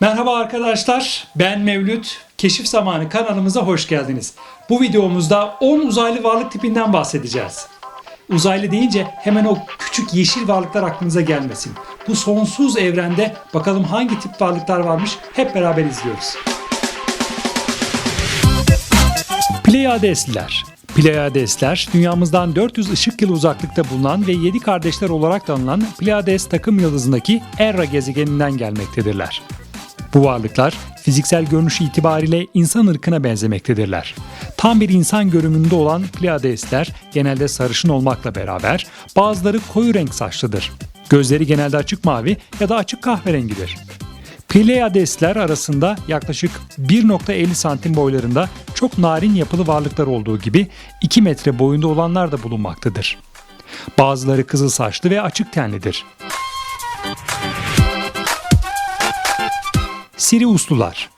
Merhaba arkadaşlar, ben Mevlüt. Keşif Zamanı kanalımıza hoş geldiniz. Bu videomuzda 10 uzaylı varlık tipinden bahsedeceğiz. Uzaylı deyince hemen o küçük yeşil varlıklar aklınıza gelmesin. Bu sonsuz evrende bakalım hangi tip varlıklar varmış hep beraber izliyoruz. Pleyadesliler Pleyadesler, dünyamızdan 400 ışık yılı uzaklıkta bulunan ve 7 kardeşler olarak da anılan Pleiades takım yıldızındaki Erra gezegeninden gelmektedirler. Bu varlıklar fiziksel görünüş itibariyle insan ırkına benzemektedirler. Tam bir insan görünümünde olan Pleiadesler genelde sarışın olmakla beraber bazıları koyu renk saçlıdır. Gözleri genelde açık mavi ya da açık kahverengidir. Pleiadesler arasında yaklaşık 1.50 santim boylarında çok narin yapılı varlıklar olduğu gibi 2 metre boyunda olanlar da bulunmaktadır. Bazıları kızıl saçlı ve açık tenlidir. Siriuslular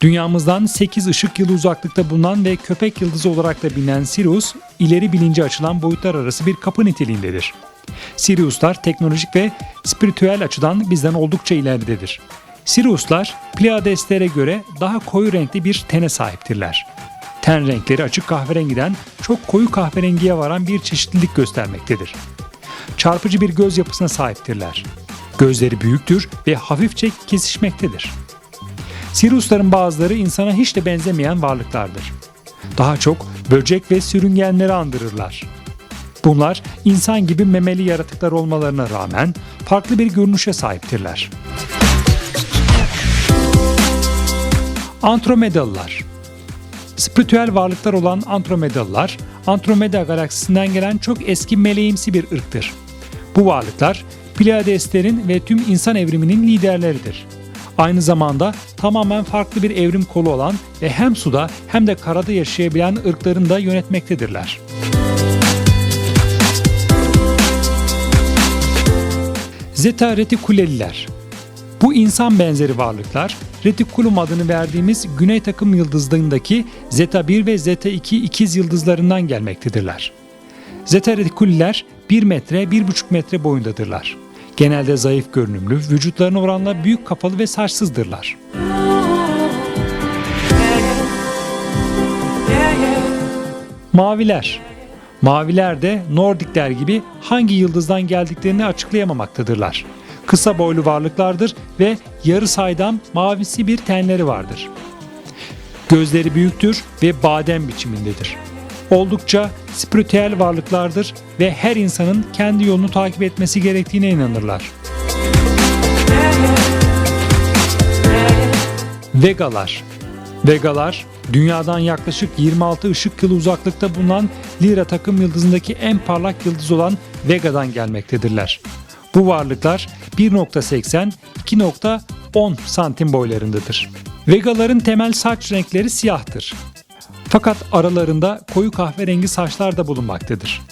Dünyamızdan 8 ışık yılı uzaklıkta bulunan ve köpek yıldızı olarak da bilinen Sirius, ileri bilince açılan boyutlar arası bir kapı niteliğindedir. Siriuslar teknolojik ve spiritüel açıdan bizden oldukça ileridedir. Siriuslar Pleiadeslere göre daha koyu renkli bir tene sahiptirler. Ten renkleri açık kahverengiden çok koyu kahverengiye varan bir çeşitlilik göstermektedir. Çarpıcı bir göz yapısına sahiptirler. Gözleri büyüktür ve hafifçe kesişmektedir. Siriusların bazıları insana hiç de benzemeyen varlıklardır. Daha çok böcek ve sürüngenleri andırırlar. Bunlar insan gibi memeli yaratıklar olmalarına rağmen farklı bir görünüşe sahiptirler. Andromedalılar Spiritüel varlıklar olan Andromedalılar, Andromeda galaksisinden gelen çok eski meleğimsi bir ırktır. Bu varlıklar Pleiadeslerin ve tüm insan evriminin liderleridir. Aynı zamanda tamamen farklı bir evrim kolu olan ve hem suda hem de karada yaşayabilen ırkların da yönetmektedirler. Zeta reticuleliler bu insan benzeri varlıklar Reticulum adını verdiğimiz Güney takım yıldızlarındaki Zeta 1 ve Zeta 2 ikiz yıldızlarından gelmektedirler. Zeta retikuliler 1 metre 1,5 metre boyundadırlar. Genelde zayıf görünümlü, vücutlarına oranla büyük kafalı ve saçsızdırlar. Maviler Maviler de Nordikler gibi hangi yıldızdan geldiklerini açıklayamamaktadırlar. Kısa boylu varlıklardır ve yarı saydam mavisi bir tenleri vardır. Gözleri büyüktür ve badem biçimindedir. Oldukça spiritüel varlıklardır ve her insanın kendi yolunu takip etmesi gerektiğine inanırlar. Vegalar Vegalar, dünyadan yaklaşık 26 ışık yılı uzaklıkta bulunan Lyra takım yıldızındaki en parlak yıldız olan Vega'dan gelmektedirler. Bu varlıklar 1.80-2.10 santim boylarındadır. Vegaların temel saç renkleri siyahtır. Fakat aralarında koyu kahverengi saçlar da bulunmaktadır.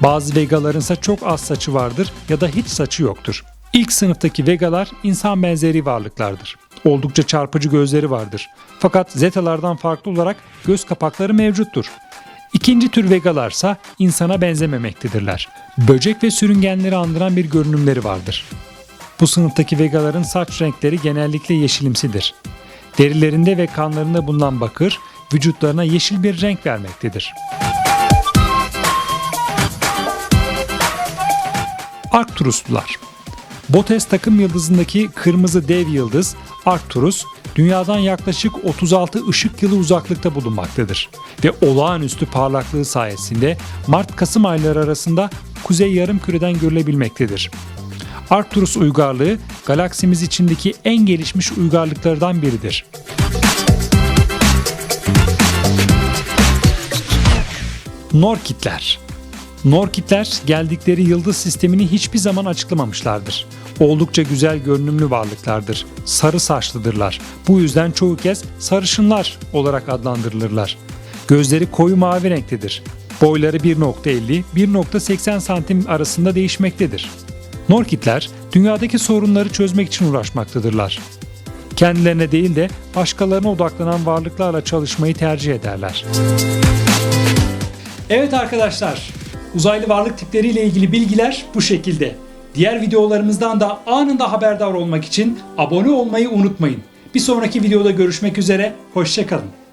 Bazı vegaların ise çok az saçı vardır ya da hiç saçı yoktur. İlk sınıftaki vegalar insan benzeri varlıklardır. Oldukça çarpıcı gözleri vardır. Fakat zetalardan farklı olarak göz kapakları mevcuttur. İkinci tür vegalarsa insana benzememektedirler. Böcek ve sürüngenleri andıran bir görünümleri vardır. Bu sınıftaki vegaların saç renkleri genellikle yeşilimsidir. Derilerinde ve kanlarında bulunan bakır, vücutlarına yeşil bir renk vermektedir. Arcturuslular Botes takım yıldızındaki kırmızı dev yıldız Arcturus, dünyadan yaklaşık 36 ışık yılı uzaklıkta bulunmaktadır ve olağanüstü parlaklığı sayesinde Mart-Kasım ayları arasında kuzey yarımküreden görülebilmektedir. Arcturus uygarlığı galaksimiz içindeki en gelişmiş uygarlıklardan biridir. Norkitler Norkitler geldikleri yıldız sistemini hiçbir zaman açıklamamışlardır. Oldukça güzel görünümlü varlıklardır. Sarı saçlıdırlar. Bu yüzden çoğu kez sarışınlar olarak adlandırılırlar. Gözleri koyu mavi renktedir. Boyları 1.50-1.80 santim arasında değişmektedir. Norkitler dünyadaki sorunları çözmek için uğraşmaktadırlar. Kendilerine değil de başkalarına odaklanan varlıklarla çalışmayı tercih ederler. Evet arkadaşlar, uzaylı varlık tipleriyle ilgili bilgiler bu şekilde. Diğer videolarımızdan da anında haberdar olmak için abone olmayı unutmayın. Bir sonraki videoda görüşmek üzere, hoşçakalın.